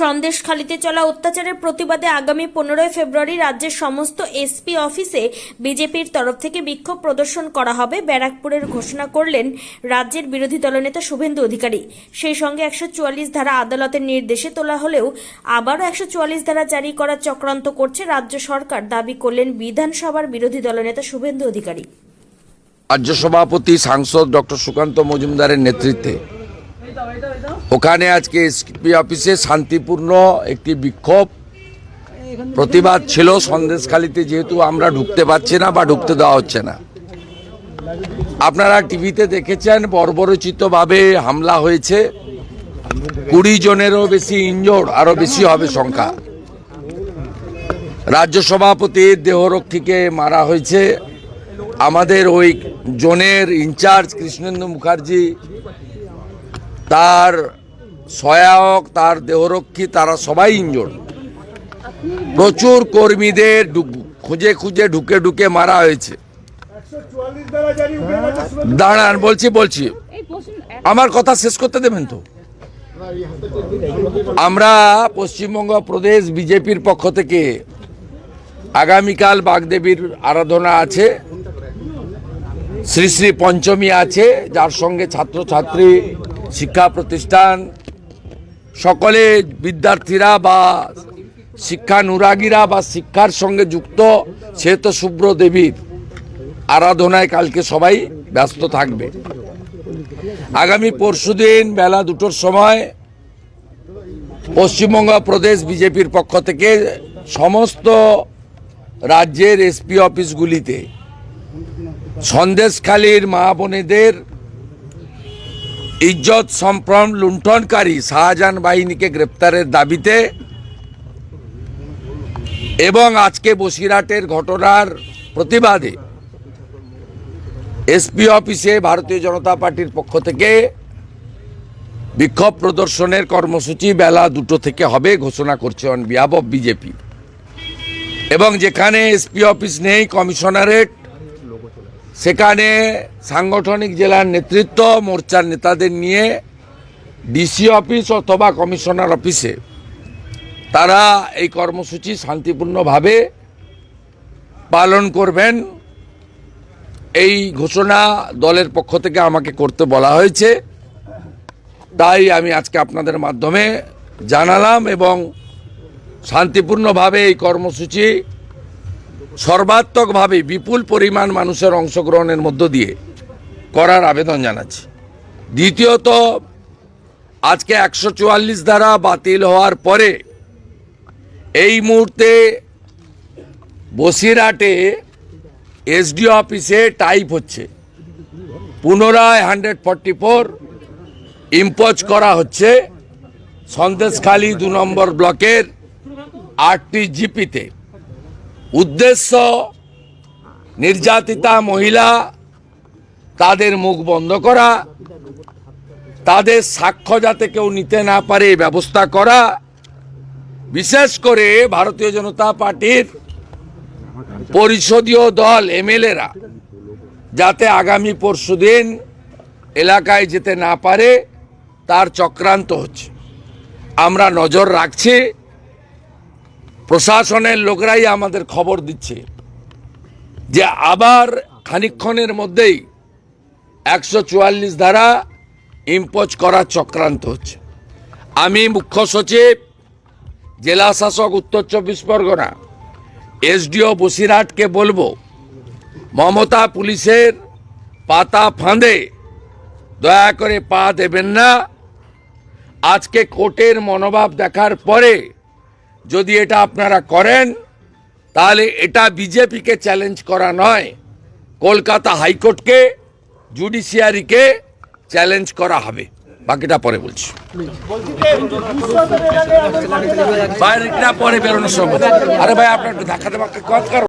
সন্দেশখালিতে চলা অত্যাচারের প্রতিবাদে আগামী পনেরোই ফেব্রুয়ারি রাজ্যের সমস্ত এসপি অফিসে বিজেপির তরফ থেকে বিক্ষোভ প্রদর্শন করা হবে। ব্যারাকপুরের ঘোষণা করলেন রাজ্যের বিরোধী দলনেতা শুভেন্দু অধিকারী। সেই সঙ্গে একশো চুয়াল্লিশ ধারা আদালতের নির্দেশে তোলা হলেও আবারও একশো চুয়াল্লিশ ধারা জারি করার চক্রান্ত করছে রাজ্য সরকার, দাবি করলেন বিধানসভার বিরোধী দলনেতা শুভেন্দু অধিকারী। রাজ্য সভাপতি সাংসদ ডক্টর সুকান্ত মজুমদারের নেতৃত্বে ওখানে আজকে এসপি অফিসে শান্তিপূর্ণ একটি বিক্ষোভ। প্রতিবাদ ছিল, সন্দেশখালিতে যেহেতু আমরা ঢুকতে পারছি না বা ঢুকতে দেওয়া হচ্ছে না। আপনারা টিভিতে দেখেছেন, বর্বরচিতভাবে হামলা হয়েছে। কুড়ি জনেরও বেশি ইঞ্জোর আরও বেশি হবে সংখ্যা। রাজ্য সভাপতির দেহরক্ষীকে মারা হয়েছে। আমাদের ওই জোনের ইনচার্জ কৃষ্ণেন্দু মুখার্জি তার সহায়ক, তার দেহরক্ষী, তারা সবাই ইনজোর প্রচুর কর্মীদের খুঁজে খুঁজে ঢুকে ঢুকে মারা হয়েছে। দাঁড়ান, বলছি বলছি। আমার কথা শেষ করতে দেবেন তো? আমরা পশ্চিমবঙ্গ প্রদেশ বিজেপির পক্ষ থেকে আগামীকাল বাগদেবীর আরাধনা আছে, শ্রী শ্রী পঞ্চমী আছে, যার সঙ্গে ছাত্রছাত্রী শিক্ষা প্রতিষ্ঠান, সকলে বিদ্যার্থীরা বা শিক্ষানুরাগীরা বা শিক্ষার সঙ্গে যুক্ত শ্বেত শুভ্র দেবীর আরাধনায় কালকে সবাই ব্যস্ত থাকবে। আগামী পরশুদিন বেলা দুটোর সময় পশ্চিমবঙ্গ প্রদেশ বিজেপির পক্ষ থেকে সমস্ত রাজ্যের এসপি অফিসগুলিতে সন্দেশখালীর মা বোনেদের ইজ্জত সম্ভ্রম লুণ্ঠনকারী শাহজাহান বাহিনীকে গ্রেপ্তারের দাবিতে এবং আজকে বসিরহাটের ঘটনার প্রতিবাদে এসপি অফিসে ভারতীয় জনতা পার্টির পক্ষ থেকে বিক্ষোভ প্রদর্শনের কর্মসূচি বেলা দুটো থেকে হবে ঘোষণা করছে অন বিহাব বিজেপি। এবং যেখানে এসপি অফিস নেই, কমিশনারেট সেখানে সাংগঠনিক জেলার নেতৃত্ব মোর্চার নেতাদের নিয়ে ডিসি অফিস অথবা কমিশনার অফিসে তারা এই কর্মসূচি শান্তিপূর্ণভাবে পালন করবেন। এই ঘোষণা দলের পক্ষ থেকে আমাকে করতে বলা হয়েছে। তাই আমি আজকে আপনাদের মাধ্যমে জানালাম এবং শান্তিপূর্ণভাবে এই কর্মসূচি সর্বাত্মকভাবে বিপুল পরিমাণ মানুষের অংশগ্রহণের মধ্য দিয়ে করার আবেদন জানাচ্ছি। দ্বিতীয়ত, আজকে একশো চুয়াল্লিশ ধারা বাতিল হওয়ার পরে এই মুহূর্তে বসিরহাটে এসডি অফিসে টাইপ হচ্ছে। পুনরায় হান্ড্রেড ফর্টি ফোর ইম্পোজ করা হচ্ছে সন্দেশখালী দু নম্বর ব্লকের আটটি জিপিতে। উদ্দেশ্য, নির্যাতিতা মহিলা, তাদের মুখ বন্ধ করা, তাদের সাক্ষ্য যাতে কেউ নিতে না পারে ব্যবস্থা করা, বিশেষ করে ভারতীয় জনতা পার্টির পরিষদীয় দল, এমএলএরা, যাতে আগামী পরশুদিন এলাকায় যেতে না পারে, তার চক্রান্ত হচ্ছে। আমরা নজর রাখছি। প্রশাসনের লোকরাই আমাদের খবর দিচ্ছে যে আবার খানিক্ষণের মধ্যেই একশো চুয়াল্লিশ ধারা ইম্পোজ করার চক্রান্ত হচ্ছে। আমি মুখ্য সচিব, জেলা শাসক, উত্তর চব্বিশ পরগনা, এসডিও বসিরহাটকে বলব, মমতা পুলিশের পাতা ফাঁদে দয়া করে পা দেবেন না। আজকে কোর্টের মনোভাব দেখার পরে যদি এটা আপনারা করেন, তাহলে এটা বিজেপিকে চ্যালেঞ্জ করা নয়, কলকাতা হাইকোর্টকে জুডিশিয়ারিকে চ্যালেঞ্জ করা হবে। বাকিটা পরে বলছি। বাইরেটা পরে বেরোনোর সময়। আরে ভাই, আপনার দেখাতে পারতে কথা